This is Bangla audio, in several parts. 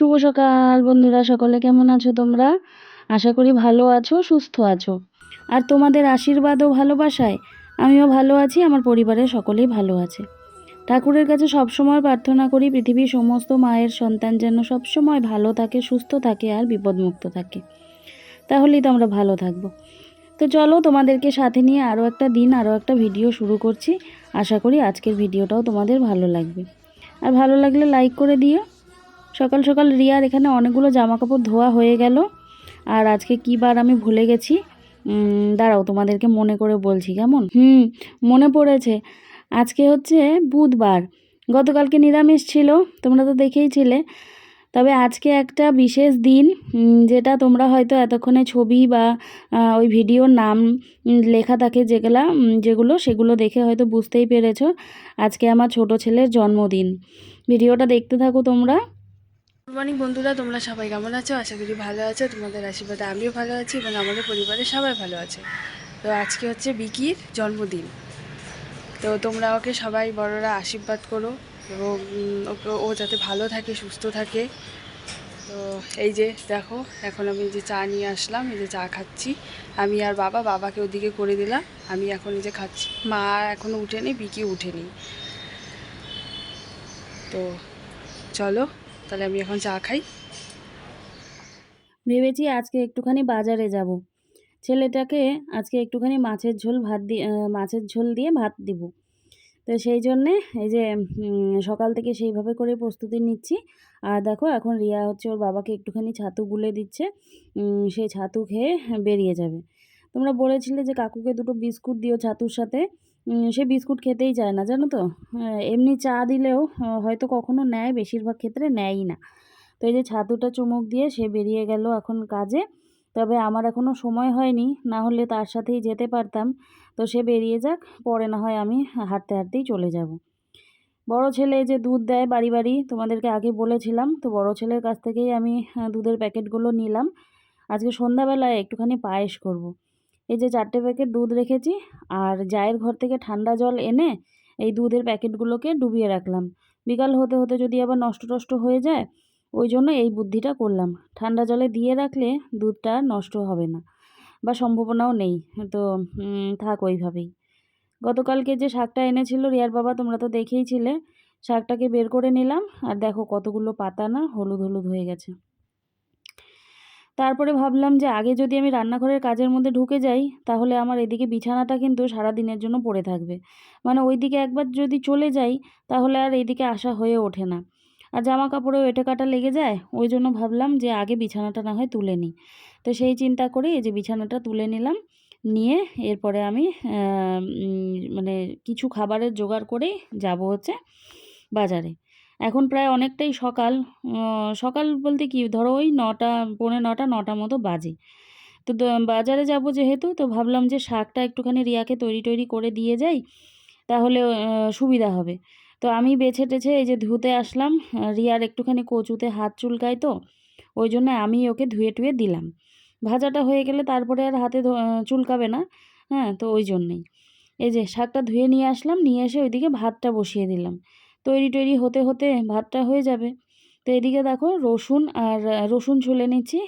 শুভ সকাল বন্ধুরা, সকলে কেমন আছো তোমরা? আশা করি ভালো আছো, সুস্থ আছো। আর তোমাদের আশীর্বাদ ও ভালোবাসায় আমিও ভালো আছি, আমার পরিবারের সকলেই ভালো আছে। ঠাকুরের কাছে সবসময় প্রার্থনা করি, পৃথিবীর সমস্ত মায়ের সন্তান যেন সবসময় ভালো থাকে, সুস্থ থাকে আর বিপদমুক্ত থাকে। তাহলেই তো আমরা ভালো থাকব। তো চলো তোমাদেরকে সাথে নিয়ে আরও একটা দিন আরও একটা ভিডিও শুরু করছি। আশা করি আজকের ভিডিওটাও তোমাদের ভালো লাগবে। আর ভালো লাগলে লাইক করে দিও। সকাল সকাল রিয়ার এখানে অনেকগুলো জামা কাপড় ধোয়া হয়ে গেল। আর আজকে কী বার আমি ভুলে গেছি। দাঁড়াও, তোমাদেরকে মনে করে বলছি, কেমন? হুম, মনে পড়েছে। আজকে হচ্ছে বুধবার। গতকালকে নিরামিষ ছিল, তোমরা তো দেখেইছিলে তবে আজকে একটা বিশেষ দিন যেটা তোমরা হয়তো এতক্ষণে ছবি বা ওই ভিডিওর নাম লেখা থাকে যেগুলা যেগুলো, সেগুলো দেখে হয়তো বুঝতেই পেরেছ। আজকে আমার ছোট ছেলের জন্মদিন। ভিডিওটা দেখতে থাকো তোমরা। গুড মর্নিং বন্ধুরা। তোমরা সবাই কেমন আছো? আশা করি ভালো আছো। তোমাদের আশীর্বাদে আমিও ভালো আছি এবং আমাদের পরিবারের সবাই ভালো আছে। তো আজকে হচ্ছে বিকির জন্মদিন। তো তোমরা ওকে সবাই বড়রা আশীর্বাদ করো এবং ওকে, ও যাতে ভালো থাকে, সুস্থ থাকে। তো এই যে, দেখো, এখন আমি যে চা নিয়ে আসলাম, এই যে চা খাচ্ছি। আমি আর বাবা, বাবাকে ওদিকে করে দিলাম। আমি এখন এই যে খাচ্ছি। মা এখনও উঠেনি, বিকি উঠেনি। তো চলো তাহলে আমি এখন চা খাই। ভেবেছি আজকে একটুখানি বাজারে যাব। ছেলেটাকে আজকে একটুখানি মাছের ঝোল ভাত দিয়ে মাছের ঝোল দিয়ে ভাত দিব। তো সেই জন্যে এই যে সকাল থেকে সেইভাবে করে প্রস্তুতি নিচ্ছি। আর দেখো এখন রিয়া হচ্ছে ওর বাবাকে একটুখানি ছাতু গুলে দিচ্ছে। সেই ছাতু খেয়ে বেরিয়ে যাবে। তোমরা বলেছিলে যে কাকুকে দুটো বিস্কুট দিও ছাতুর সাথে। সে বিস্কুট খেতেই চায় না, জানো তো? এমনি চা দিলেও হয়তো কখনো নেয়, বেশিরভাগ ক্ষেত্রে নেয়ই না। তো এই যে ছাতুটা চুমুক দিয়ে সে বেরিয়ে গেল এখন কাজে। তবে আমার এখনও সময় হয়নি, না হলে তার সাথেই যেতে পারতাম। তো সে বেরিয়ে যাক, পরে না হয় আমি হাঁটতে হাঁটতেই চলে যাব। বড় ছেলে যে দুধ দেয় বাড়ি বাড়ি, তোমাদেরকে আগে বলেছিলাম। তো বড় ছেলের কাছ থেকেই আমি দুধের প্যাকেটগুলো নিলাম। আজকে সন্ধ্যাবেলায় একটুখানি পায়েস করব। এই যে চারটে প্যাকেট দুধ রেখেছি, আর জায়ের ঘর থেকে ঠান্ডা জল এনে এই দুধের প্যাকেটগুলোকে ডুবিয়ে রাখলাম। বিকাল হতে হতে যদি আবার নষ্ট টষ্ট হয়ে যায়, ওই জন্য এই বুদ্ধিটা করলাম। ঠান্ডা জলে দিয়ে রাখলে দুধটা নষ্ট হবে না, বা সম্ভাবনাও নেই। তো থাক ওইভাবেই। গতকালকে যে শাকটা এনেছিল, রিয়ার বাবা তোমরা তো দেখেইছিলে শাকটাকে বের করে নিলাম, আর দেখো কতগুলো পাতা না হলুদ হলুদ হয়ে গেছে। তারপরে ভাবলাম যে আগে যদি আমি রান্নাঘরের কাজের মধ্যে ঢুকে যাই, তাহলে আমার এদিকে বিছানাটা কিন্তু সারা দিনের জন্য পড়ে থাকবে। মানে ওইদিকে একবার যদি চলে যাই, তাহলে আর এইদিকে আসা হয়ে ওঠে না। আর জামা কাপড়েও এঁটে কাটা লেগে যায়, ওই জন্য ভাবলাম যে আগে বিছানাটা না হয় তুলে নিই। তো সেই চিন্তা করে এই যে বিছানাটা তুলে নিলাম, নিয়ে এরপরে আমি মানে কিছু খাবারের জোগাড় করেই যাব হচ্ছে বাজারে। এখন প্রায় অনেকটাই সকাল। সকাল বলতে কি? ধরো ওই নটা, পৌনে নটা নটা মতো বাজে। তো বাজারে যাব যেহেতু, তো ভাবলাম যে শাকটা একটুখানি রিয়াকে তৈরি টৈরি করে দিয়ে যাই, তাহলে সুবিধা হবে। তো আমি বেছে টেছে এই যে ধুতে আসলাম রিয়ার একটুখানি কচুতে হাত চুলকায় তো, ওই জন্য আমি ওকে ধুয়ে টুয়ে দিলাম। ভাজাটা হয়ে গেলে তারপরে আর হাতে চুলকাবে না হ্যাঁ তো ওই জন্যেই। এই যে শাকটা ধুয়ে নিয়ে আসলাম, নিয়ে এসে ওইদিকে ভাতটা বসিয়ে দিলাম। তৈরি টৈরি হতে হতে ভাতটা হয়ে যাবে। তো এদিকে দেখো রসুন আর রসুন ছুলে নিচ্ছি।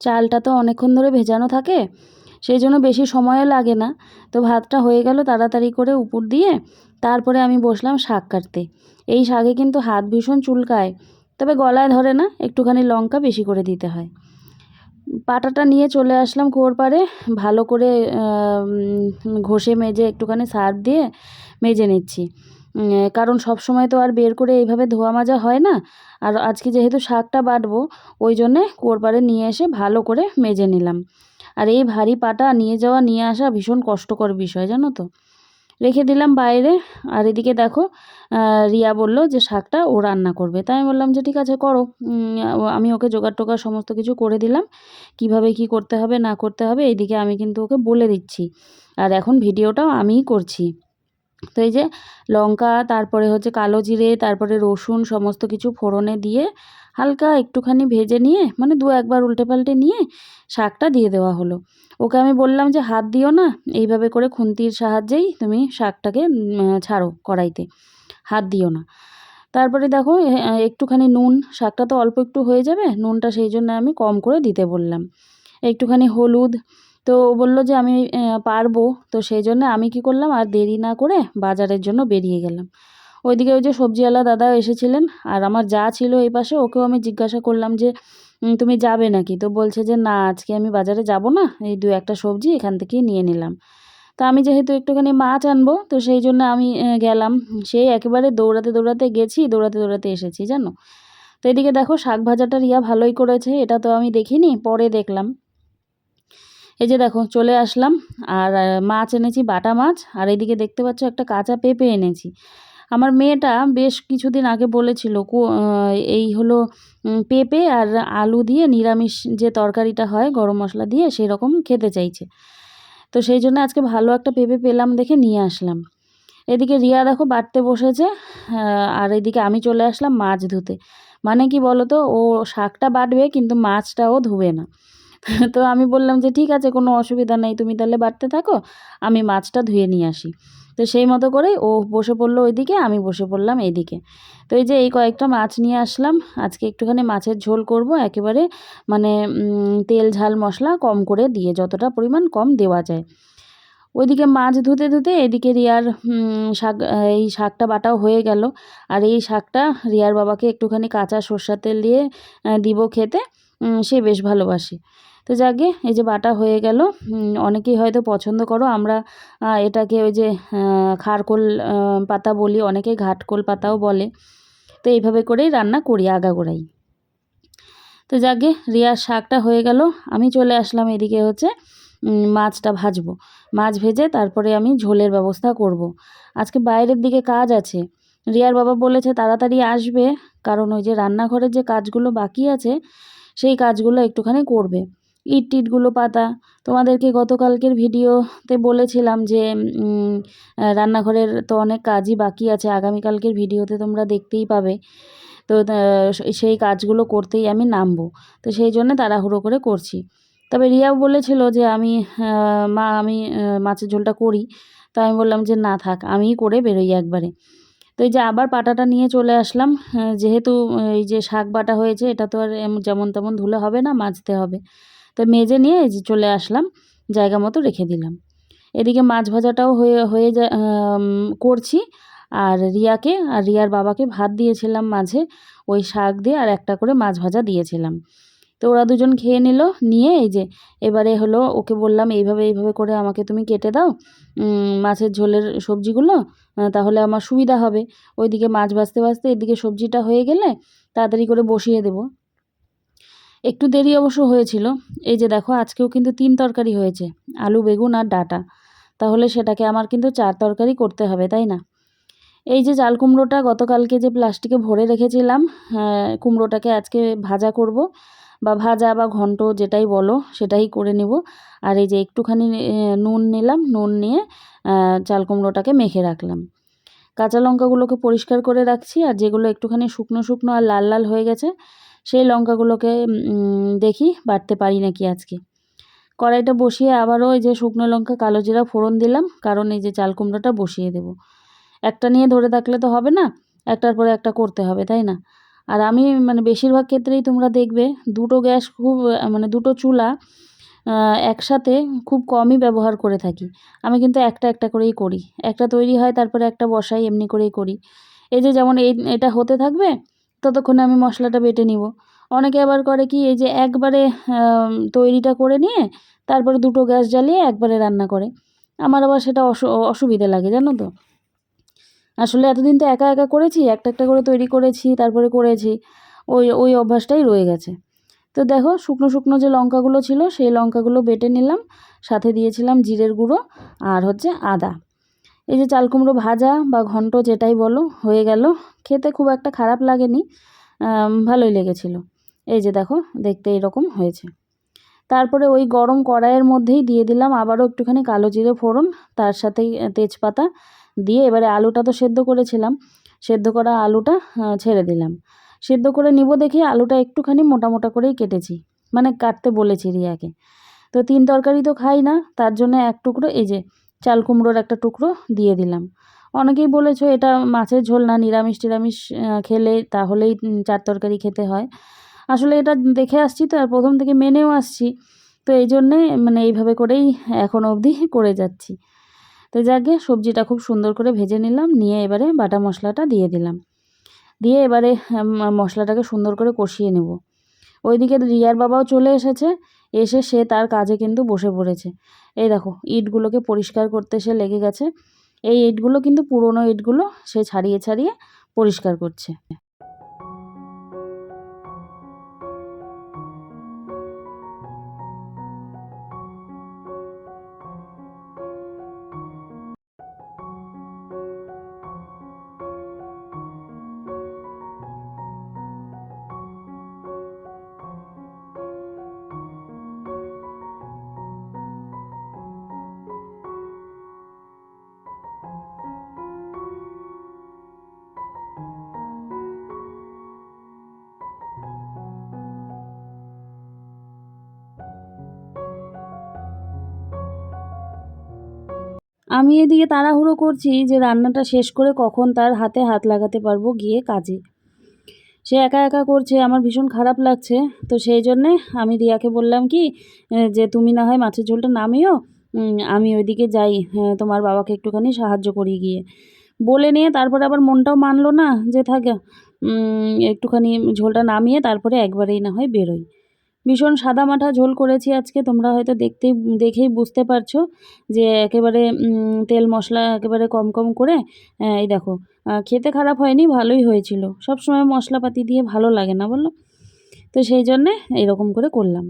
চালটা তো অনেকক্ষণ ধরে ভেজানো থাকে। সেই জন্য বেশি সময়ও লাগে না। তো ভাতটা হয়ে গেল তাড়াতাড়ি করে উপর দিয়ে তারপরে আমি বসলাম শাক কাটতে। এই শাকে কিন্তু হাত ভীষণ চুলকায়, তবে গলায় ধরে না, একটুখানি লঙ্কা বেশি করে দিতে হয়। পাটাটা নিয়ে চলে আসলাম কুয়োর পাড়ে, ভালো করে ঘষে মেজে একটুখানি সার্ফ দিয়ে মেজে নিচ্ছি। কারণ সব সময় তো আর বের করে এইভাবে ধোয়া মাজা হয় না, আর আজকে যেহেতু শাকটা বাটবো, ওই জন্যে কুয়োর পাড়ে নিয়ে এসে ভালো করে মেজে নিলাম। আর এই ভারী পাটা নিয়ে যাওয়া, নিয়ে আসা ভীষণ কষ্টকর বিষয়, জানো তো। রেখে দিলাম বাইরে, আর এদিকে দেখো রিয়া বলল যে শাকটা ও রান্না করবে। তাই আমি বললাম যে ঠিক আছে, করো। আমি ওকে জোগাড় টোগাড় সমস্ত কিছু করে দিলাম। কীভাবে কি করতে হবে, না করতে হবে, এইদিকে আমি কিন্তু ওকে বলে দিচ্ছি। আর এখন ভিডিওটাও আমিই করছি। তো এই যে লঙ্কা, তারপরে হচ্ছে কালো জিরে, তারপরে রসুন, সমস্ত কিছু ফোড়নে দিয়ে হালকা একটুখানি ভেজে নিয়ে মানে দু একবার উল্টে পাল্টে নিয়ে শাকটা দিয়ে দেওয়া হলো। ওকে আমি বললাম যে, হাত দিও না, এইভাবে করে খুন্তির সাহায্যেই তুমি শাকটাকে ছাড়ো কড়াইতে, হাত দিও না। তারপরে দেখো একটুখানি নুন, শাকটা তো অল্প একটু হয়ে যাবে, নুনটা সেই জন্য আমি কম করে দিতে বললাম। একটুখানি হলুদ তো ও বলল যে আমি পারব। তো সেই জন্য আমি কি করলাম, আর দেরি না করে বাজারের জন্য বেরিয়ে গেলাম। ওইদিকে ওই যে সবজিওয়ালা দাদা এসেছিলেন, আর আমার যা ছিল এই পাশে, ওকেও আমি জিজ্ঞাসা করলাম যে তুমি যাবে নাকি? তো বলছে যে, না, আজকে আমি বাজারে যাব না, এই দু একটা সবজি এখান থেকেই নিয়ে নিলাম। তা আমি যেহেতু একটুখানি মাছ আনব, তো সেই জন্য আমি গেলাম। সেই একেবারে দৌড়াতে দৌড়াতে গেছি, দৌড়াতে দৌড়াতে এসেছি, জানো? তো এদিকে দেখো, শাক ভাজাটা রিয়া ভালোই করেছে, এটা তো আমি দেখিনি, পরে দেখলাম। এই যে দেখো, চলে আসলাম। আর মাছ এনেছি, বাটা মাছ। আর এদিকে দেখতে পাচ্ছ একটা কাঁচা পেঁপে এনেছি। আমার মেয়েটা বেশ কিছুদিন আগে বলেছিল এই হলো পেঁপে আর আলু দিয়ে নিরামিষ যে তরকারিটা হয়, গরম মশলা দিয়ে সেই রকম খেতে চাইছে। তো সেই জন্য আজকে ভালো একটা পেঁপে পেলাম দেখে নিয়ে আসলাম। এদিকে রিয়া দেখো বাটতে বসেছে আর এদিকে আমি চলে আসলাম মাছ ধুতে। মানে কি বলো তো ও শাকটা বাটবে, কিন্তু মাছটাও ধুবে না। তো আমি বললাম যে, ঠিক আছে, কোনো অসুবিধা নেই, তুমি তাহলে বাড়তে থাকো, আমি মাছটা ধুয়ে নিয়ে আসি। তো সেই মতো করেই ও বসে পড়ল ওইদিকে, আমি বসে পড়লাম এইদিকে। তো এই যে, এই কয়েকটা মাছ নিয়ে আসলাম, আজকে একটুখানি মাছের ঝোল করব, একেবারে মানে তেল, ঝাল, মশলা কম করে দিয়ে, যতটা পরিমাণ কম দেওয়া যায়। ওইদিকে মাছ ধুতে ধুতে এদিকে রিয়ার শাক, এই শাকটা বাটাও হয়ে গেল। আর এই শাকটা রিয়ার বাবাকে একটুখানি কাঁচা সর্ষার তেল দিয়ে দিব খেতে সে বেশ ভালোবাসে। তো যাকে এই যে বাটা হয়ে গেল অনেকেই হয়তো পছন্দ করো। আমরা এটাকে ওই যে খারকোল পাতা বলি অনেকে ঘাটকোল পাতাও বলে। তো এইভাবে করেই রান্না করি আগাগোড়াই। তো যাকে রিয়ার শাকটা হয়ে গেল, আমি চলে আসলাম এদিকে হচ্ছে মাছটা ভাজবো। মাছ ভেজে তারপরে আমি ঝোলের ব্যবস্থা করব। আজকে বাইরের দিকে কাজ আছে। রিয়ার বাবা বলেছে তাড়াতাড়ি আসবে, কারণ ওই যে রান্নাঘরের যে কাজগুলো বাকি আছে, সেই কাজগুলো একটুখানি করবে। ইট টিটগুলো পাতা। তোমাদেরকে গতকালকের ভিডিওতে বলেছিলাম যে রান্নাঘরের তো অনেক কাজই বাকি আছে, আগামীকালকের ভিডিওতে তোমরা দেখতেই পাবে। তো সেই কাজগুলো করতেই আমি নামবো। তো সেই জন্য তাড়াহুড়ো করে করছি। তবে রিয়াও বলেছিল যে আমি মা, আমি মাছের ঝোলটা করি। তো আমি বললাম যে, না থাক, আমিই করে বেরোই একবারে। তো এই যে আবার পাটাটা নিয়ে চলে আসলাম যেহেতু, এই যে শাক বাটা হয়েছে, এটা তো আর যেমন তেমন ধুলে হবে না, মাজতে হবে। তো মেজে নিয়ে এই যে চলে আসলাম, জায়গা মতো রেখে দিলাম। এদিকে মাছ ভাজাটাও হয়ে হয়ে যা করছি। আর রিয়াকে আর রিয়ার বাবাকে ভাত দিয়েছিলাম মাঝে, ওই শাক দিয়ে আর একটা করে মাছ ভাজা দিয়েছিলাম। তো ওরা দুজন খেয়ে নিল, নিয়ে এই যে এবারে হলো ওকে বললাম, এইভাবে এইভাবে করে আমাকে তুমি কেটে দাও মাছের ঝোলের সবজিগুলো তাহলে আমার সুবিধা হবে। ওইদিকে মাছ ভাজতে ভাজতে এদিকে সবজিটা হয়ে গেলে তাড়াতাড়ি করে বসিয়ে দেবো। একটু দেরি অবশ্য হয়েছিল। এই যে দেখো, আজকেও কিন্তু তিন তরকারি হয়েছে, আলু, বেগুন আর ডাঁটা। তাহলে সেটাকে আমার কিন্তু চার তরকারি করতে হবে, তাই না? এই যে চাল কুমড়োটা গতকালকে যে প্লাস্টিকে ভরে রেখেছিলাম কুমড়োটাকে আজকে ভাজা করব বা ভাজা বা ঘন্ট যেটাই বলো, সেটাই করে নিব। আর এই যে একটুখানি নুন নিলাম, নুন নিয়ে চাল কুমড়োটাকে মেখে রাখলাম। কাঁচা লঙ্কাগুলোকে পরিষ্কার করে রাখছি, আর যেগুলো একটুখানি শুকনো শুকনো আর লাল লাল হয়ে গেছে সেই লঙ্কাগুলোকে দেখি বাটতে পারি নাকি আজকে। কড়াইটা বসিয়ে আবারও এই যে শুকনো লঙ্কা, কালো জিরা ফোড়ন দিলাম, কারণ এই যে চাল কুমড়োটা বসিয়ে দেব। একটা নিয়ে ধরে থাকলে তো হবে না, একটার পরে একটা করতে হবে, তাই না? আর আমি মানে বেশিরভাগ ক্ষেত্রেই তোমরা দেখবে, দুটো গ্যাস খুব মানে দুটো চুলা একসাথে খুব কমই ব্যবহার করে থাকি। আমি কিন্তু একটা একটা করেই করি। একটা তৈরি হয়, তারপরে একটা বসাই, এমনি করেই করি। এই যে যেমন এই, এটা হতে থাকবে ততক্ষণে আমি মশলাটা বেটে নিব। অনেকে আবার করে কি, এই যে একবারে তৈরিটা করে নিয়ে তারপরে দুটো গ্যাস জ্বালিয়ে একবারে রান্না করে। আমার আবার সেটা অসু- অসুবিধে লাগে, জানো তো? আসলে এতদিন তো একা একা করেছি, একটা একটা করে তৈরি করেছি, তারপরে করেছি, ওই ওই অভ্যাসটাই রয়ে গেছে। তো দেখো, শুকনো শুকনো যে লঙ্কাগুলো ছিল, সেই লঙ্কাগুলো বেটে নিলাম, সাথে দিয়েছিলাম জিরের গুঁড়ো আর হচ্ছে আদা। এই যে চাল কুমড়ো ভাজা বা ঘন্ট যেটাই বলো হয়ে গেল। খেতে খুব একটা খারাপ লাগেনি ভালোই লেগেছিল। এই যে দেখো দেখতে এরকম হয়েছে। তারপরে ওই গরম কড়াইয়ের মধ্যেই দিয়ে দিলাম আবারও একটুখানি কালো জিরে ফোড়ন তার আহ, তেজপাতা দিয়ে এবারে আলুটা তো সেদ্ধ করেছিলাম। সেদ্ধ করা আলুটা ছেড়ে দিলাম। সেদ্ধ করে নিব দেখি আলুটা একটুখানি মোটা মোটা করেই কেটেছি। মানে কাটতে বলেছি রিয়াকে। তো তিন তরকারি তো খাই না তার জন্য এক টুকরো এই যে চাল কুমড়োর একটা টুকরো দিয়ে দিলাম। অনেকেই বলেছ এটা মাছের ঝোল না, নিরামিষ টিরামিষ খেলে তাহলেই চার তরকারি খেতে হয়। আসলে এটা দেখে আসছি তো, আর প্রথম থেকে মেনেও আসছি। তো এই জন্যে মানে এইভাবে করেই এখন অবধি করে যাচ্ছি। তো যাকে সবজিটা খুব সুন্দর করে ভেজে নিলাম, নিয়ে এবারে বাটা মশলাটা দিয়ে দিলাম। দিয়ে এবারে মশলাটাকে সুন্দর করে কষিয়ে নেব। ওইদিকে রিয়ার বাবাও চলে এসেছে এসে সে তার কাজে কিন্তু বসে পড়েছে। এই দেখো, ইটগুলোকে পরিষ্কার করতে সে লেগে গেছে। এই ইটগুলো কিন্তু পুরনো ইটগুলো সে ছাড়িয়ে ছাড়িয়ে পরিষ্কার করছে। আমি এদিকে তাড়াহুড়ো করছি যে রান্নাটা শেষ করে কখন তার হাতে হাত লাগাতে পারব গিয়ে কাজে। সে একা একা করছে, আমার ভীষণ খারাপ লাগছে। তো সেই জন্যে আমি রিয়াকে বললাম কি যে তুমি না হয় মাছের ঝোলটা নামিও আমি ওইদিকে যাই তোমার বাবাকে একটুখানি সাহায্য করি গিয়ে। বলে নিয়ে তারপরে আবার মনটাও মানলো না যে থাকে একটুখানি ঝোলটা নামিয়ে তারপরে একবারেই না হয় বেরোই। ভীষণ সাদা মাঠা ঝোল করেছি আজকে। তোমরা হয়তো দেখতেই দেখেই বুঝতে পারছ যে একেবারে তেল মশলা একেবারে কম কম করে এই দেখো খেতে খারাপ হয়নি, ভালোই হয়েছিল। সব সময় মশলাপাতি দিয়ে ভালো লাগে না বলো তো সেই জন্যে এরকম করে করলাম।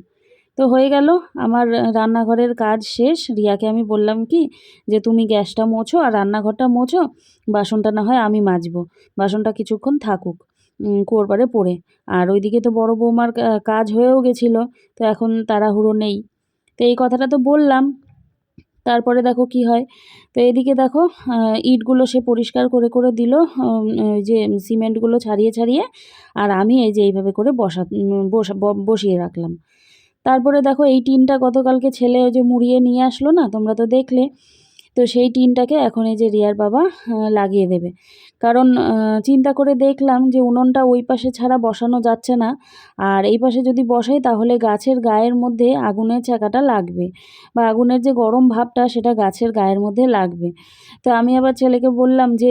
তো হয়ে গেল, আমার রান্নাঘরের কাজ শেষ। রিয়াকে আমি বললাম কি, যে তুমি গ্যাসটা মোছো আর রান্নাঘরটা মোছো, বাসনটা না হয় আমি মাজবো। বাসনটা কিছুক্ষণ থাকুক। কুয়োর পড়ে। আর ওইদিকে তো বড় বৌমার কাজ হয়েও গেছিল, তো এখন তাড়াহুড়ো নেই। তো এই কথাটা তো বললাম, তারপরে দেখো কি হয়। তো এদিকে দেখো ইটগুলো সে পরিষ্কার করে করে দিল যে সিমেন্টগুলো ছাড়িয়ে ছাড়িয়ে, আর আমি এই যে এইভাবে করে বসা বসা বসিয়ে রাখলাম। তারপরে দেখো এই টিনটা গতকালকে ছেলে ওই যে মুড়িয়ে নিয়ে আসলো না, তোমরা তো দেখলে, তো সেই টিনটাকে এখন এই যে রিয়ার বাবা লাগিয়ে দেবে। কারণ চিন্তা করে দেখলাম যে উনুনটা ওই পাশে ছাড়া বসানো যাচ্ছে না। আর এই পাশে যদি বসাই তাহলে গাছের গায়ের মধ্যে আগুনের চাকাটা লাগবে বা আগুনের যে গরম ভাবটা সেটা গাছের গায়ের মধ্যে লাগবে। তো আমি আবার ছেলেকে বললাম যে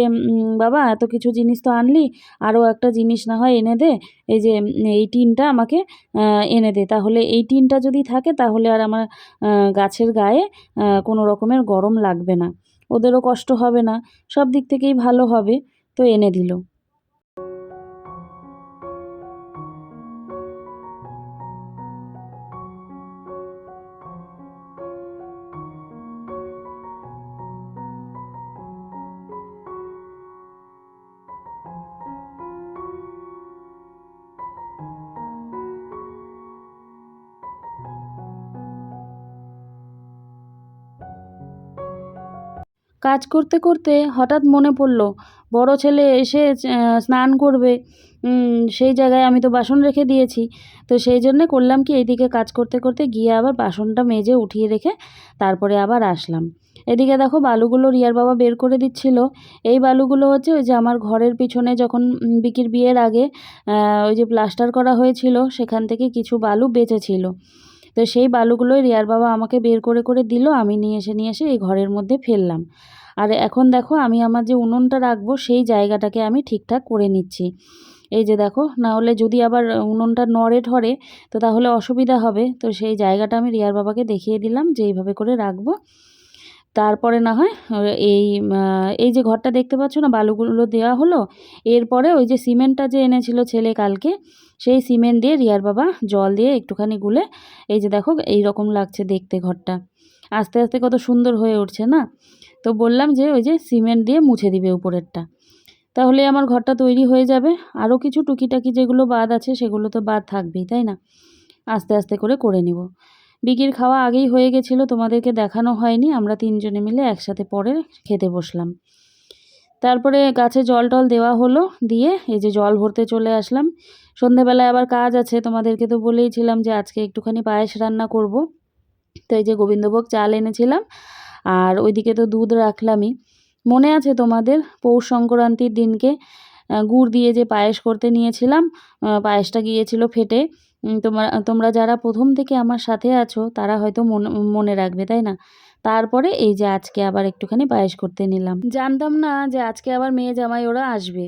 বাবা, এত কিছু জিনিস তো আনলি, আরও একটা জিনিস না হয় এনে দে। এই যে, এই টিনটা আমাকে এনে দে। তাহলে এই টিনটা যদি থাকে তাহলে আর আমার গাছের গায়ে কোনো রকমের গরম লাগবে না। ওদেরও কষ্ট হবে না। সব দিক থেকেই ভালো হবে। তো এনে দিল। কাজ করতে করতে হঠাৎ মনে পড়ল, বড় ছেলে এসে স্নান করবে। সেই জায়গায় আমি তো বাসন রেখে দিয়েছি। তো সেই জন্যে করলাম কি, এইদিকে কাজ করতে করতে গিয়ে আবার বাসনটা মেজে উঠিয়ে রেখে তারপরে আবার আসলাম। এদিকে দেখো বালুগুলো রিয়ার বাবা বের করে দিচ্ছিল। এই বালুগুলো হচ্ছে ওই যে আমার ঘরের পিছনে যখন বিকির বিয়ের আগে ওই যে প্লাস্টার করা হয়েছিল, সেখান থেকে কিছু বালু বেঁচেছিল। তো সেই বালুগুলোই রিয়ার বাবা আমাকে বের করে করে দিল। আমি নিয়ে এসে নিয়ে এসে এই ঘরের মধ্যে ফেললাম। আর এখন দেখো আমি আমার যে উনুনটা রাখব সেই জায়গাটাকে আমি ঠিকঠাক করে নিচ্ছি। এই যে দেখো, না হলে যদি আবার উনুনটা নড়ে ঠরে তো তাহলে অসুবিধা হবে। তো সেই জায়গাটা আমি রিয়ার বাবাকে দেখিয়ে দিলাম যে এইভাবে করে রাখব। তারপরে না হয়, এই এই যে ঘরটা দেখতে পাচ্ছ না, বালুগুলো দেওয়া হলো। এরপরে ওই যে সিমেন্টটা যে এনেছিল ছেলে কালকে, সেই সিমেন্ট দিয়ে রিয়ার বাবা জল দিয়ে একটুখানি গুলে, এই যে দেখো এই রকম লাগছে দেখতে ঘরটা। আস্তে আস্তে কত সুন্দর হয়ে উঠছে না? তো বললাম যে ওই যে সিমেন্ট দিয়ে মুছে দিবে উপরেরটা। তাহলে আমার ঘরটা তৈরি হয়ে যাবে। আরও কিছু টুকিটাকি যেগুলো বাদ আছে সেগুলো তো বাদ থাকবেই, তাই না? আস্তে আস্তে করে করে নিব। বিকির খাওয়া আগেই হয়ে গেছিল, তোমাদেরকে দেখানো হয়নি। আমরা তিনজনে মিলে একসাথে পরে খেতে বসলাম। তারপরে গাছে জল টল দেওয়া হলো, দিয়ে এই যে জল ভরতে চলে আসলাম। সন্ধেবেলায় আবার কাজ আছে, তোমাদেরকে তো বলেইছিলাম যে আজকে একটুখানি পায়েস রান্না করব। তো এই যে গোবিন্দভোগ চাল এনেছিলাম, আর ওইদিকে তো দুধ রাখলামই। মনে আছে তোমাদের পৌষ সংক্রান্তির দিনকে গুড় দিয়ে যে পায়েস করতে নিয়েছিলাম পায়েসটা গিয়েছিল ফেটে। তোমরা তোমরা যারা প্রথম থেকে আমার সাথে আছো, তারা হয়তো মনে রাখবে, তাই না? তারপরে এই যে আজকে আবার একটুখানি পায়েস করতে নিলাম। জানতাম না যে আজকে আবার মেয়ে জামাই ওরা আসবে।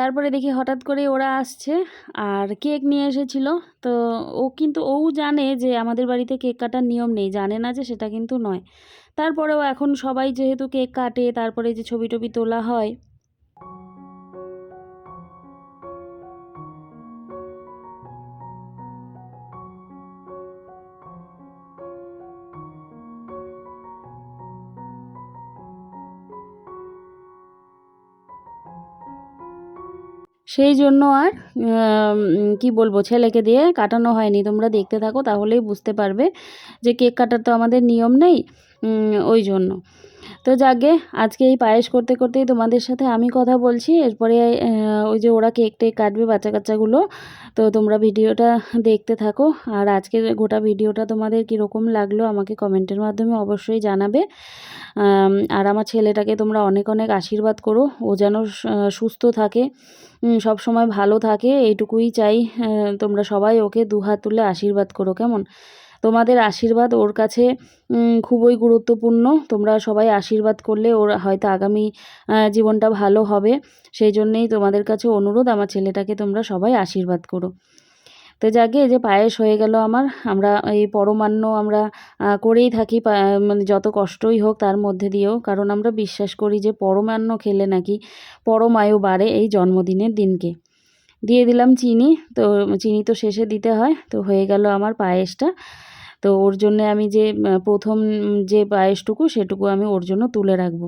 তারপরে দেখি হঠাৎ করে ওরা আসছে আর কেক নিয়ে এসেছিল। তো ও কিন্তু, ও জানে যে আমাদের বাড়িতে কেক কাটার নিয়ম নেই, জানে না যে সেটা কিন্তু নয়। তারপরেও এখন সবাই যেহেতু কেক কাটে, তারপরে যে ছবি টবি তোলা হয় সেই জন্য আর কি বলব, ছেলেকে দিয়ে কাটানো হয়নি। তোমরা দেখতে থাকো, তাহলেই বুঝতে পারবে যে কেক কাটার তো আমাদের নিয়ম নেই ওই জন্য। তো যাকে আজকে এই পায়েস করতে করতেই তোমাদের সাথে আমি কথা বলছি। এরপরে ওই যে ওরা কেক টেক কাটবে বাচ্চা কাচ্চাগুলো তো তোমরা ভিডিওটা দেখতে থাকো। আর আজকের গোটা ভিডিওটা তোমাদের কীরকম লাগল আমাকে কমেন্টের মাধ্যমে অবশ্যই জানাবে। আর আমার ছেলেটাকে তোমরা অনেক অনেক আশীর্বাদ করো। ও যেন সুস্থ থাকে সব সময় ভালো থাকে। এইটুকুই চাই তোমরা সবাই ওকে দুহাত তুলে আশীর্বাদ করো, কেমন? তোমাদের আশীর্বাদ ওর কাছে খুবই গুরুত্বপূর্ণ। তোমরা সবাই আশীর্বাদ করলে ওর হয়তো আগামী জীবনটা ভালো হবে। সেই জন্যেই তোমাদের কাছে অনুরোধ, আমার ছেলেটাকে তোমরা সবাই আশীর্বাদ করো। তো যাকে এই যে পায়েস হয়ে গেল আমার। আমরা এই পরমান্ন আমরা করেই থাকি মানে যত কষ্টই হোক তার মধ্যে দিয়েও। কারণ আমরা বিশ্বাস করি যে পরমান্ন খেলে নাকি পরমায়ু বাড়ে এই জন্মদিনের দিনকে। দিয়ে দিলাম চিনি। তো চিনি তো শেষে দিতে হয়। তো হয়ে গেল আমার পায়েসটা। তো ওর জন্যে আমি যে প্রথম যে পায়েসটুকু সেটুকু আমি ওর জন্য তুলে রাখব।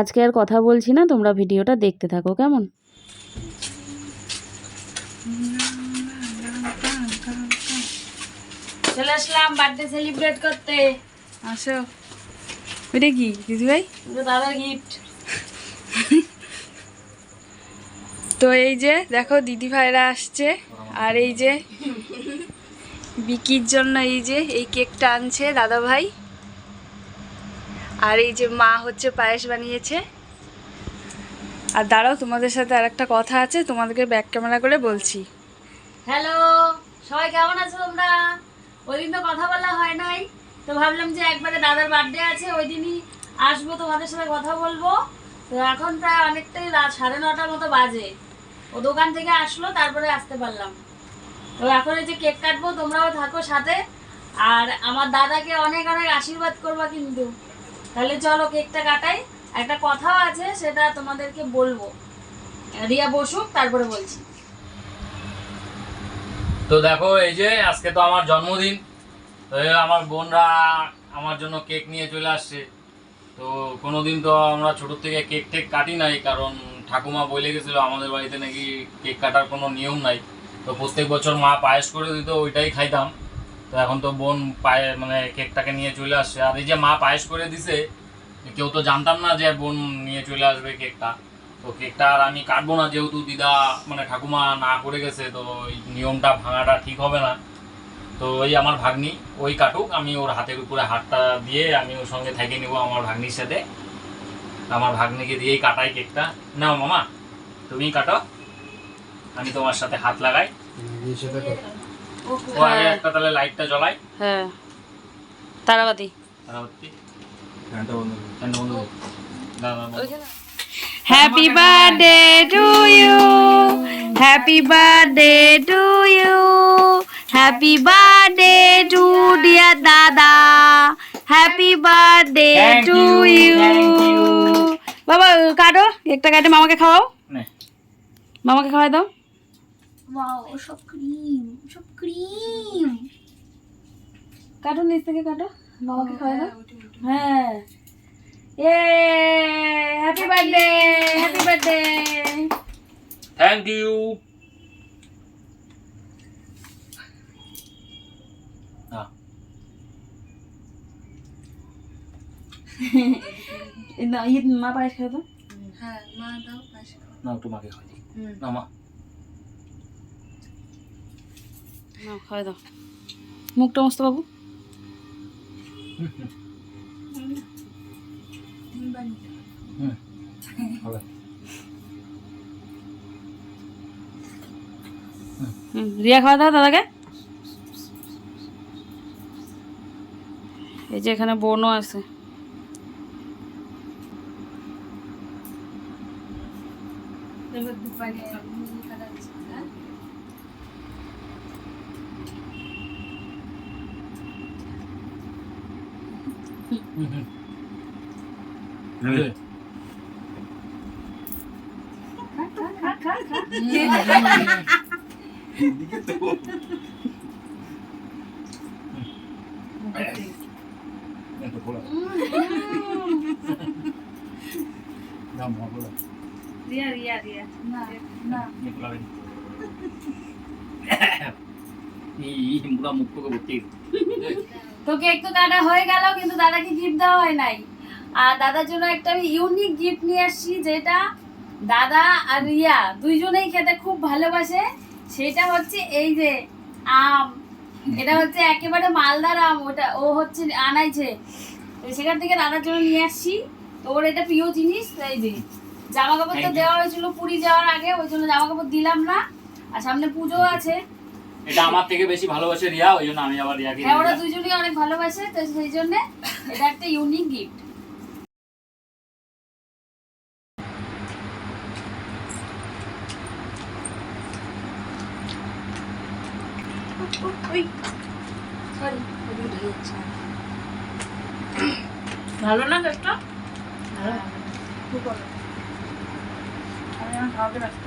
আজকে আর কথা বলছি না তোমরা ভিডিওটা দেখতে থাকো কেমন? চলে আসলাম বার্থডে সেলিব্রেট করতে। আসো। ওইটা কি দিদিভাই দাদার গিফট তো এই যে দেখো দিদি ভাইরা আসছে আর এই যে বিকির জন্য এই যে এই কেকটা আনছে দাদা ভাই আর এই যে মা হচ্ছে পায়েস বানিয়েছে। আর দাঁড়াও, তোমাদের সাথে আর একটা কথা আছে, তোমাদেরকে ব্যাক ক্যামেরা করে বলছি। হ্যালো সবাই কেমন আছো তোমরা? ওই দিন তো কথা বলা হয় নাই, তো ভাবলাম যে একবারে দাদার বার্থডে আছে ওই দিনই আসব তোমাদের সাথে কথা বলব। তো এখন প্রায় অনেকটাই রাত সাড়ে নটার মতো বাজে। ও দোকান থেকে আসলো, তারপরে আসতে পারলাম। তো এখন এই যে কেক কাটবো, তোমরাও থাকো সাথে। আর আমার দাদাকে অনেক অনেক আশীর্বাদ করবা কিন্তু। তাহলে চলো কেকটা কাটাই। একটা কথাও আছে, সেটা তোমাদেরকে বলব। রিয়া বসুক, তারপরে বলছি। তো দেখো, এই যে আজকে তো আমার জন্মদিন। আমার বোনরা আমার জন্য কেক নিয়ে চলে আসছে। তো কোনোদিন তো আমরা ছোট থেকে কেক টেক কাটি নাই, কারণ ঠাকুমা বলে গেছিল আমাদের বাড়িতে নাকি কেক কাটার কোনো নিয়ম নাই। তো প্রত্যেক বছর মা পায়েস করে দিত, ওইটাই খাইতাম। তো এখন তো বোন পায়ে মানে কেকটাকে নিয়ে চলে আসছে। আর এই যে মা পায়েস করে দিছে, কেউ তো জানতাম না যে বোন নিয়ে চলে আসবে কেকটা। তো কেকটা আর আমি কাটবো না, যেহেতু দিদা মানে ঠাকুমা না করে গেছে, তো ওই নিয়মটা, ভাঙাটা ঠিক হবে না। তো ওই আমার ভাগ্নি, ওই কাটুক, আমি ওর হাতের উপরে হাতটা দিয়ে আমি ওর সঙ্গে থেকে নেব আমার ভাগ্নির সাথে। আমার ভাগ্নিকে দিয়েই কাটাই কেকটা। নাও মামা তুমি কাটো আমি তোমার সাথে হাত লাগাই। ও আগে একটা তাহলে লাইটটা জ্বলাই। হ্যাঁ। তারাবাতি। তারাবাতি। ফ্যানটা বন্ধ করো। না, না, বন্ধ করো। Happy birthday to you happy birthday to you happy birthday to dear দাদা happy birthday Thank to you, you you. বাবা কাটো একটা কাটে মামাকে খাওয়াও। মামাকে খাওয়াই দাও। ওয়াও সব ক্রিম সব ক্রিম কাটো নিচ থেকে কাটো। বাবাকে খাওয়াই দাও। হ্যাঁ এ happy birthday happy birthday thank you না ঈদ মা পায়েস খাওয়া দাও হ্যাঁ মা দাও খাও। না একটু মাকে খাওয়াই দিই। না মা। না খাওয়া দাও। মুখটা মস্ত বাবু। রিয়া খাওয়া দাও দাদাকে। এই যে এখানে বোনও আছে। দুপারে হুম হুম একটু খোলা না মা বলো রিয়া রিয়া রিয়া না না একটু লাগাই এই পুরা মুখ টুকে ভর্তি তো কেক তো কাটা হয়ে গেল কিন্তু দাদাকে গিফট দেওয়া হয় নাই। আর দাদার জন্য একটা আমি ইউনিক গিফট নিয়ে আসছি যেটা দাদা আর রিয়া দুইজনেই খেতে খুব ভালোবাসে। সেটা হচ্ছে এই যে আম। এটা হচ্ছে একেবারে মালদার আম ওটা ও হচ্ছে আনাইছে। তো সেখান থেকে দাদার জন্য নিয়ে আসছি। তো ওর এটা প্রিয় জিনিস এই যে জামা কাপড় তো দেওয়া হয়েছিল পুরী যাওয়ার আগে ওই জন্য জামা কাপড় দিলাম না। আর সামনে পুজো আছে। এটা আমার থেকে বেশি ভালোবাসে রিয়া ওই জন্য আমি আবার রিয়াকে হ্যাঁ ওরা দুজনেই অনেক ভালোবাসে তো সেই জন্য এটা একটা ইউনিক গিফট ভালো না কেকটা খুব ভালো। আমি আমার খাওয়াতে ব্যস্ত।